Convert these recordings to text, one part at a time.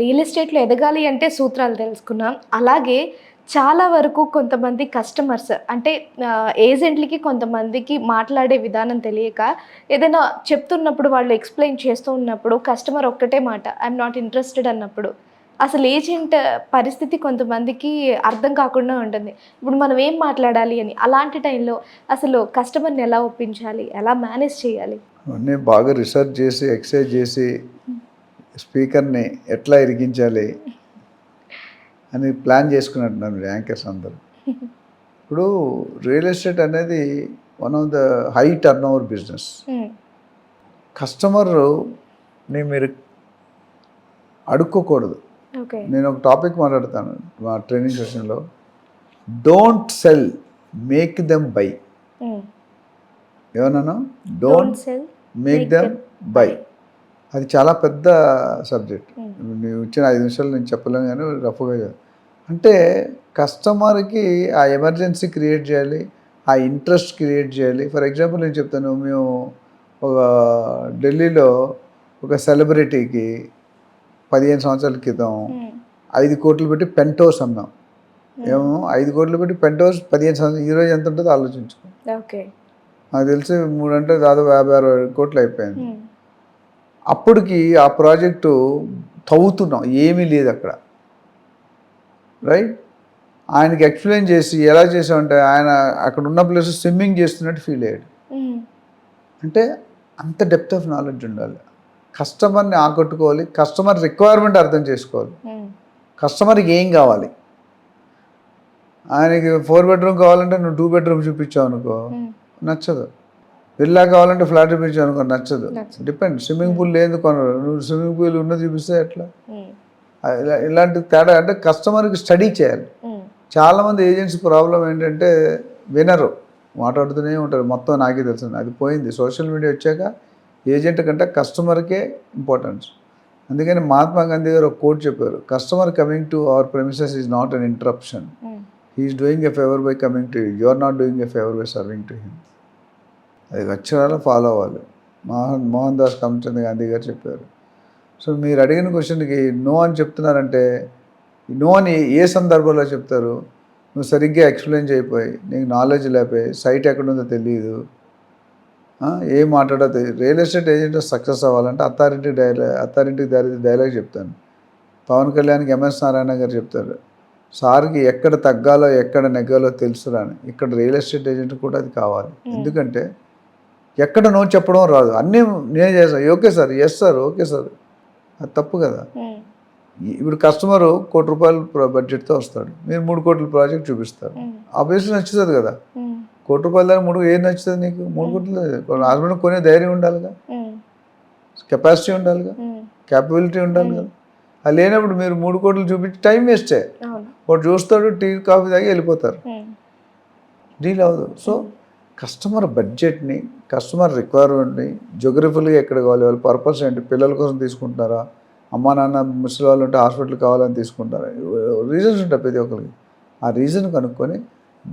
Real ఎస్టేట్లో ఎదగాలి అంటే సూత్రాలు తెలుసుకున్నాం. అలాగే చాలా వరకు కొంతమంది కస్టమర్స్ అంటే ఏజెంట్లకి కొంతమందికి మాట్లాడే విధానం తెలియక ఏదైనా చెప్తున్నప్పుడు వాళ్ళు ఎక్స్ప్లెయిన్ చేస్తూ ఉన్నప్పుడు కస్టమర్ ఒక్కటే మాట ఐఎమ్ నాట్ ఇంట్రెస్టెడ్ అన్నప్పుడు. అసలు ఏజెంట్ పరిస్థితి కొంతమందికి అర్థం కాకుండా ఉంటుంది. ఇప్పుడు మనం ఏం మాట్లాడాలి అని అలాంటి టైంలో అసలు కస్టమర్ని ఎలా ఒప్పించాలి? ఎలా మేనేజ్ చేయాలి? అన్నీ బాగా రీసెర్చ్ చేసి ఎక్సైజ్ చేసి స్పీకర్ని ఎట్లా ఇరికించాలి అని ప్లాన్ చేసుకున్నట్టున్నారు యాంకర్స్ అందరూ. ఇప్పుడు రియల్ ఎస్టేట్ అనేది one of the high turnover business కస్టమర్ని మీరు అడుక్కోకూడదు. నేను ఒక టాపిక్ మాట్లాడతాను మా ట్రైనింగ్ సెషన్లో. Don't sell make them buy. ఏమన్నాను? Don't sell make them buy. అది చాలా పెద్ద సబ్జెక్ట్. నువ్వు ఇచ్చిన ఐదు నిమిషాలు నేను చెప్పలేను కానీ రఫ్గా అంటే కస్టమర్కి ఆ ఎమర్జెన్సీ క్రియేట్ చేయాలి ఆ ఇంట్రెస్ట్ క్రియేట్ చేయాలి. ఫర్ ఎగ్జాంపుల్ నేను చెప్తాను మేము ఒక ఢిల్లీలో ఒక సెలబ్రిటీకి పదిహేను సంవత్సరాల క్రితం ఐదు కోట్లు పెట్టి పెంట్ హౌస్ అమ్మాం ఏమో ఐదు కోట్లు పెట్టి పెంట్ హౌస్ పదిహేను సంవత్సరాలు ఈరోజు ఎంత ఉంటుందో ఆలోచించుకో. ఓకే. నాకు తెలిసి మూడు అంటే దాదాపు యాభై అరవై కోట్లు అయిపోయింది. అప్పటికి ఆ ప్రాజెక్టు తవ్వుతున్నాం. ఏమీ లేదు అక్కడ. రైట్? ఆయనకి ఎక్స్ప్లెయిన్ చేసి ఎలా చేసామంటే ఆయన అక్కడ ఉన్న ప్లేస్ స్విమ్మింగ్ చేస్తున్నట్టు ఫీల్ అయ్యాడు. అంటే అంత డెప్త్ ఆఫ్ నాలెడ్జ్ ఉండాలి. కస్టమర్ని ఆకట్టుకోవాలి. కస్టమర్ రిక్వైర్మెంట్ అర్థం చేసుకోవాలి. కస్టమర్కి ఏం కావాలి? ఆయనకి ఫోర్ బెడ్రూమ్ కావాలంటే నువ్వు టూ బెడ్రూమ్ చూపించావు అనుకో. నచ్చదు. విల్లా కావాలంటే ఫ్లాట్ చూపించావు అనుకో నచ్చదు. డిపెండ్ స్విమ్మింగ్ పూల్ లేదు కొనరు. నువ్వు స్విమ్మింగ్ పూల్ ఉన్నది చూపిస్తే ఎట్లా? ఇలాంటి తేడా అంటే కస్టమర్కి స్టడీ చేయాలి. చాలామంది ఏజెంట్స్ ప్రాబ్లం ఏంటంటే వినరు. మాట్లాడుతూనే ఉంటారు. మొత్తం నాకే తెలుసు. అది పోయింది. సోషల్ మీడియా వచ్చాక ఏజెంట్ కంటే కస్టమర్కే ఇంపార్టెన్స్ అందుకని మహాత్మా గాంధీ గారు ఒక కోట్ చెప్పారు. Customer coming to our premises is not an interruption he's doing a favour by coming to you you are not doing a favour by serving to him అది అక్షరాలు follow అవ్వాలి. మోహన్ మోహన్ దాస్ కరమ్చంద్ గాంధీ గారు చెప్పారు. సో మీరు అడిగిన క్వశ్చన్కి నో అని చెప్తున్నారంటే నో అని ఏ సందర్భంలో చెప్తారు? నువ్వు సరిగ్గా ఎక్స్ప్లెయిన్ చేయపోయి నీకు నాలెడ్జ్ లేకపోయి సైట్ ఎక్కడుందో తెలియదు ఏం మాట్లాడో రియల్ ఎస్టేట్ ఏజెంట్ సక్సెస్ అవ్వాలంటే అథారిటీ డైలాగ్ అథారిటీ దారి డైలాగ్ చెప్తాను. పవన్ కళ్యాణ్కి ఎంఎస్ నారాయణ గారు చెప్తారు. సార్కి ఎక్కడ తగ్గాలో ఎక్కడ నెగ్గాలో తెలుసురా అని ఇక్కడ రియల్ ఎస్టేట్ ఏజెంట్ కూడా అది కావాలి. ఎందుకంటే ఎక్కడ నో చెప్పడం రాదు. అన్నీ నేనే చేస్తాను okay sir. Yes sir okay sir. అది తప్పు కదా. ఉమ్, ఇప్పుడు కస్టమరు కోటి రూపాయల బడ్జెట్తో వస్తాడు. మీరు మూడు కోట్ల ప్రాజెక్ట్ చూపిస్తారు. ఉమ్, ఆబ్వియస్లీ నచ్చుతుంది కదా. ఉమ్, కోటి రూపాయల దాకా మూడు ఏం నచ్చుతుంది నీకు? మూడు కోట్లు హస్బెండ్ కొనే ధైర్యం ఉండాలిగా. కెపాసిటీ ఉండాలిగా. క్యాపబిలిటీ ఉండాలి కదా. అది లేనప్పుడు మీరు మూడు కోట్లు చూపించి టైం వేస్టే వాడు చూస్తాడు టీ కాఫీ తాగి వెళ్ళిపోతారు. డీల్ అవ్వదు. సో కస్టమర్ బడ్జెట్ని కస్టమర్ రిక్వైర్మెంట్ని జోగ్రఫిల్గా ఎక్కడ కావాలి వాళ్ళ పర్పస్ ఏంటి పిల్లల కోసం తీసుకుంటారా అమ్మా నాన్న ముసలి వాళ్ళు ఉంటే హాస్పిటల్ కావాలని తీసుకుంటారా రీజన్స్ ఉంటాయి ప్రతి ఒక్కరికి. ఆ రీజన్ కనుక్కొని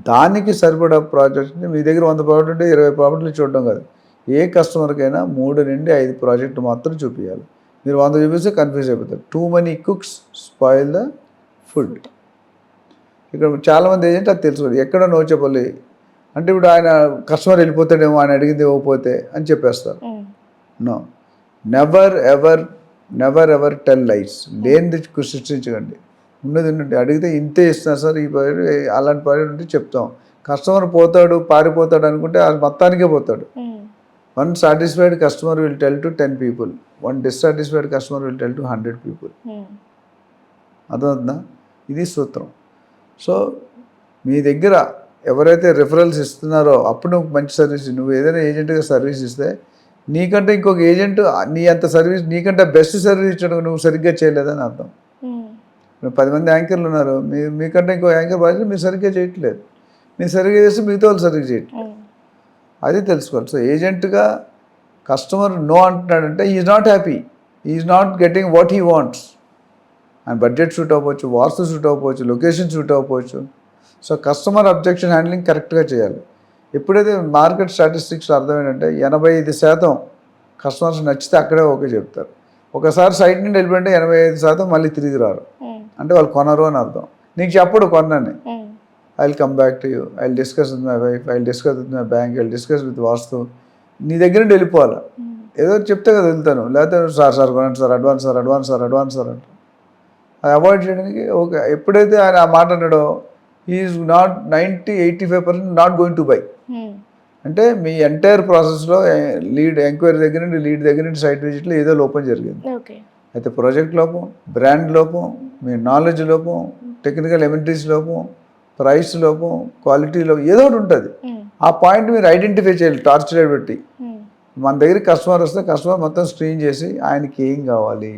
దానికి సరిపడా ప్రాజెక్ట్ని మీ దగ్గర వంద ప్రాజెక్ట్ ఉంటే ఇరవై ప్రాజెక్టులు చూడడం కాదు. ఏ కస్టమర్కైనా మూడు నుండి ఐదు ప్రాజెక్టు మాత్రం చూపించాలి మీరు వంద చూపిస్తే కన్ఫ్యూజ్ అయిపోతారు. Too many cooks spoil the food ఇక్కడ చాలామంది ఏజెంట్ అది తెలుసుకోండి ఎక్కడ నో చెప్పాలి అంటే ఇప్పుడు ఆయన కస్టమర్ వెళ్ళిపోతాడేమో ఆయన అడిగింది ఇవ్వకపోతే అని చెప్పేస్తారు. No. Never ever never ever tell lights లేనిది సృష్టించకండి. ఉన్నది ఉన్నది అడిగితే ఇంతే ఇస్తున్నా సార్ ఈ అలాంటి ప్రాజెక్ట్ ఉంటే చెప్తాం. కస్టమర్ పోతాడు పారిపోతాడు అనుకుంటే అది మొత్తానికే పోతాడు. One satisfied customer will tell to ten people one dissatisfied customer will tell to hundred people అర్థమవుతుందా? ఇది సూత్రం. సో మీ దగ్గర ఎవరైతే రిఫరల్స్ ఇస్తున్నారో అప్పుడు నువ్వు మంచి సర్వీస్ నువ్వు ఏదైనా ఏజెంట్గా సర్వీస్ ఇస్తే నీకంటే ఇంకొక ఏజెంట్ నీ అంత సర్వీస్ నీకంటే బెస్ట్ సర్వీస్ ఇచ్చడం నువ్వు సరిగ్గా చేయలేదని అర్థం. పది మంది యాంకర్లు ఉన్నారు మీ మీకంటే ఇంకో యాంకర్ బాధ్యత మీరు సరిగ్గా చేయట్లేదు. మీరు సరిగ్గా చేస్తే మిగతా వాళ్ళు సరిగ్గా చేయట్లేదు. అది తెలుసుకోవాలి. సో ఏజెంట్గా customer no అంటున్నాడంటే is not happy is not getting what he wants and budget shoot అవ్వచ్చు వాస్తు షూట్ అవ్వచ్చు లొకేషన్ షూట్ అవ్వచ్చు. సో కస్టమర్ అబ్జెక్షన్ హ్యాండ్లింగ్ కరెక్ట్గా చేయాలి. ఎప్పుడైతే మార్కెట్ స్టాటిస్టిక్స్ అర్థం ఏంటంటే ఎనభై ఐదు శాతం కస్టమర్స్ నచ్చితే అక్కడే ఓకే చెప్తారు. ఒకసారి సైట్ నుండి వెళ్ళిపోయింటే ఎనభై ఐదు శాతం మళ్ళీ తిరిగి రారు. అంటే వాళ్ళు కొనరు అని అర్థం. నీకు చెప్పడు కొనని I will come back to you I will discuss with my wife I will discuss with my bank I will discuss with vastu నీ దగ్గర నుండి వెళ్ళిపోవాలి? ఏదో చెప్తే కదా వెళ్తాను. లేకపోతే సార్ సార్ కొనండి sir advance sir advance sir advance sir అంట అది అవాయిడ్ చేయడానికి ఓకే. ఎప్పుడైతే ఆయన ఆ మాట అన్నాడో is not ninety eighty five percent not going to buy. Um, అంటే మీ ఎంటైర్ ప్రాసెస్లో లీడ్ ఎంక్వైరీ దగ్గర నుండి లీడ్ దగ్గర నుండి సైట్ విజిట్లో ఏదో లోపం జరిగింది. అయితే ప్రాజెక్ట్ లోపం బ్రాండ్ లోపం మీ నాలెడ్జ్ లోపం టెక్నికల్ ఎమినిటీస్ లోపం ప్రైస్ లోపం క్వాలిటీ లోపం ఏదో ఒకటి ఉంటుంది. ఉమ్, ఆ పాయింట్ మీరు ఐడెంటిఫై చేయాలి టార్చ్ లైట్ పెట్టి. ఉమ్, మన దగ్గరికి కస్టమర్ వస్తే కస్టమర్ మొత్తం స్క్రీన్ చేసి ఆయనకి ఏం కావాలి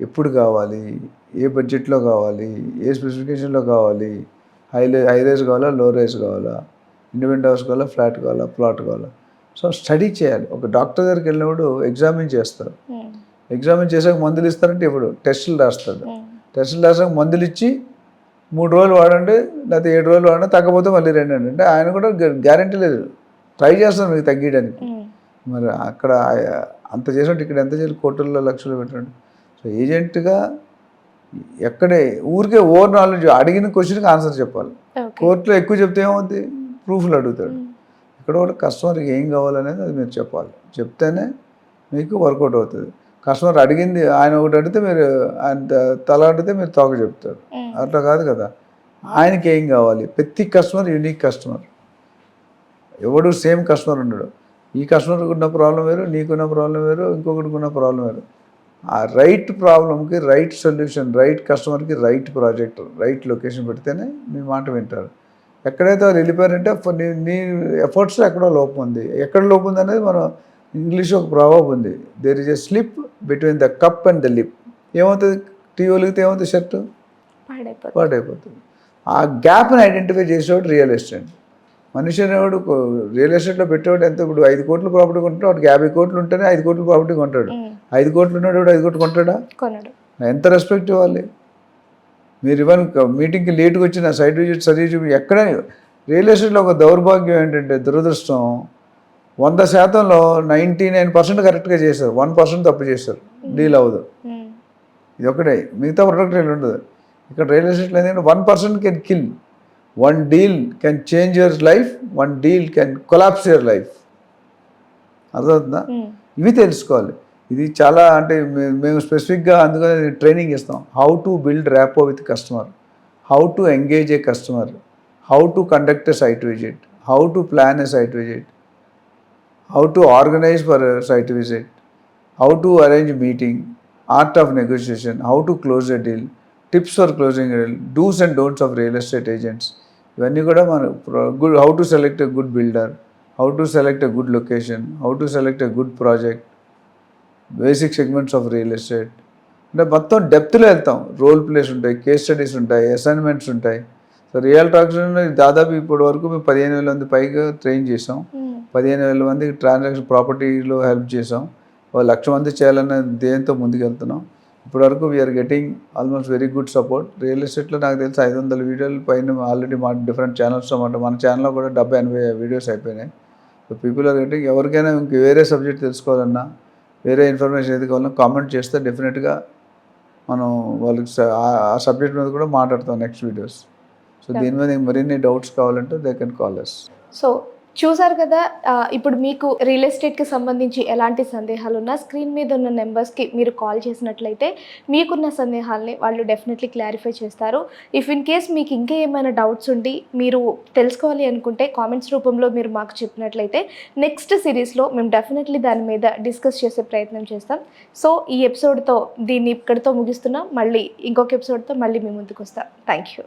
ఎప్పుడు కావాలి ఏ బడ్జెట్లో కావాలి ఏ స్పెసిఫికేషన్లో కావాలి హై హై రైజ్ కావాలా లో రైజ్ కావాలా ఇండిపెండెంట్ హౌస్ కావాలా ఫ్లాట్ కావాలా ప్లాట్ కావాలా. సో స్టడీ చేయాలి. ఒక డాక్టర్ దగ్గరికి వెళ్ళినప్పుడు ఎగ్జామిన్ చేస్తారు. ఉమ్, ఎగ్జామిన్ చేసాక మందులు ఇస్తారంటే ఇప్పుడు టెస్టులు రాస్తాడు ఉమ్, టెస్టులు రాసాక మందులు ఇచ్చి మూడు రోజులు వాడండి లేకపోతే ఏడు రోజులు వాడండి తగ్గపోతే మళ్ళీ రెండు అండి. అంటే ఆయన కూడా గ్యారంటీ లేదు. ట్రై చేస్తాను మీకు తగ్గించడానికి ఉమ్, మరి అక్కడ అంత చేసినట్టు ఇక్కడ ఎంత చేయాలి? కోట్లలో లక్షలు పెట్టండి సో ఏజెంట్గా ఎక్కడే ఊరికే ఓవర్ నాలెడ్జ్ అడిగిన క్వశ్చన్కి ఆన్సర్ చెప్పాలి. కోర్టులో ఎక్కువ చెప్తే ఏమవుతుంది ప్రూఫ్లు అడుగుతాడు. ఇక్కడ కూడా కస్టమర్కి ఏం కావాలనేది అది మీరు చెప్పాలి. చెప్తేనే మీకు వర్కౌట్ అవుతుంది. కస్టమర్ అడిగింది ఆయన ఒకటి అడిగితే మీరు ఆయన తల అడిగితే మీరు తోక చెప్తారు. అట్లా కాదు కదా. ఆయనకి ఏం కావాలి? ప్రతి కస్టమర్ యూనిక్ కస్టమర్. ఎవడు సేమ్ కస్టమర్ ఉండడు. ఈ కస్టమర్కి ఉన్న ప్రాబ్లం వేరు నీకున్న ప్రాబ్లం వేరు ఇంకొకటికి ఉన్న ప్రాబ్లం వేరు. ఆ రైట్ ప్రాబ్లంకి రైట్ సొల్యూషన్ రైట్ కస్టమర్కి రైట్ ప్రాజెక్ట్ రైట్ లొకేషన్ పెడితేనే మీ మాట వింటారు. ఎక్కడైతే వాళ్ళు వెళ్ళిపోయారంటే నీ నీ ఎఫర్ట్స్లో ఎక్కడో లోపం ఉంది. ఎక్కడ లోపం ఉంది అనేది మనం ఇంగ్లీష్ ఒక ప్రాబ్లం ఉంది. There is a slip between the cup and the lip ఏమవుతుంది? టీ ఒలిగితే ఏమవుతుంది? షర్టు? పాడైపోతుంది. ఆ గ్యాప్ని ఐడెంటిఫై చేసేవాడు రియల్ ఎస్టేట్ మనిషి అనేవాడు రియల్ ఎస్టేట్లో పెట్టేవాడు ఎంత? ఇప్పుడు ఐదు కోట్ల ప్రాపర్టీ కొంటాడు వాడికి యాభై కోట్లు ఉంటేనే ఐదు కోట్ల ప్రాపర్టీ కొంటాడు. ఐదు కోట్లు ఉన్నాడు ఐదు కోట్లు కొంటాడా? ఎంత రెస్పెక్ట్ ఇవ్వాలి? మీరు ఇవన్ మీటింగ్కి లేట్గా వచ్చిన సైట్ విజిట్ సర్వీస్ చూపి ఎక్కడ? రియల్ ఎస్టేట్లో ఒక దౌర్భాగ్యం ఏంటంటే దురదృష్టం. వంద శాతంలో నైంటీ నైన్ పర్సెంట్ కరెక్ట్గా చేశారు. వన్ పర్సెంట్ తప్పు చేశారు. డీల్ అవ్వదు. ఇది ఒకటే. మిగతా ప్రొడక్ట్ ఉండదు. ఇక్కడ రియల్ ఎస్టేట్లో ఏంటంటే one percent can kill one deal can change your life one deal can collapse your life అర్థమవుతుందా? ఉమ్, ఇవి తెలుసుకోవాలి. ఇది చాలా అంటే మేము స్పెసిఫిక్గా అందుకని ట్రైనింగ్ ఇస్తాం. How to build rapport with customer how to engage a customer how to conduct a site visit how to plan a site visit how to organise for site visit how to arrange meeting art of negotiation how to close a deal tips for closing dos and don'ts of real estate agents. ఇవన్నీ కూడా మన good how to select a good builder how to select a good location how to select a good project basic segments of real estate. అంటే మొత్తం డెప్త్లో వెళ్తాం. Role plays ఉంటాయి case studies ఉంటాయి assignments ఉంటాయి. సో రియల్ టాక్స్ దాదాపు ఇప్పటి వరకు మేము పదిహేను వేల మంది పైగా ట్రైన్ చేసాం. ఉమ్, పదిహేను వేల మందికి ట్రాన్సాక్షన్ ప్రాపర్టీలో హెల్ప్ చేసాం. ఒక లక్ష మంది చేయాలనే ధ్యేయంతో ముందుకు వెళ్తున్నాం ఇప్పటివరకు we are getting almost very good support real ఎస్టేట్లో నాకు తెలిసి ఐదు వందల వీడియోలు పైన ఆల్రెడీ మా డిఫరెంట్ ఛానల్స్లో మాట మన ఛానల్లో కూడా డెబ్బై ఎనభై వీడియోస్ అయిపోయినాయి. సో పీపుల్ ఆర్ గెటింగ్ ఎవరికైనా ఇంక వేరే సబ్జెక్ట్ తెలుసుకోవాలన్నా వేరే ఇన్ఫర్మేషన్ ఏది కావాలన్నా కామెంట్ చేస్తే డెఫినెట్గా మనం వాళ్ళకి ఆ సబ్జెక్ట్ మీద కూడా మాట్లాడతాం నెక్స్ట్ వీడియోస్ సో దీని మీద మరిన్ని డౌట్స్ కావాలంటే they can call us so చూసారు కదా ఇప్పుడు మీకు రియల్ ఎస్టేట్కి సంబంధించి ఎలాంటి సందేహాలు ఉన్నా స్క్రీన్ మీద ఉన్న నెంబర్స్కి మీరు కాల్ చేసినట్లయితే మీకున్న సందేహాలని వాళ్ళు డెఫినెట్లీ క్లారిఫై చేస్తారు. ఇఫ్ ఇన్ కేస్ మీకు ఇంకా ఏమైనా డౌట్స్ ఉండి మీరు తెలుసుకోవాలి అనుకుంటే కామెంట్స్ రూపంలో మీరు మాకు చెప్పినట్లయితే నెక్స్ట్ సిరీస్లో మేము డెఫినెట్లీ దాని మీద డిస్కస్ చేసే ప్రయత్నం చేస్తాం. సో ఈ ఎపిసోడ్తో దీన్ని ఇక్కడితో ముగిస్తున్నాం. మళ్ళీ ఇంకొక ఎపిసోడ్తో మళ్ళీ మీ ముందుకు వస్తాం. Thank you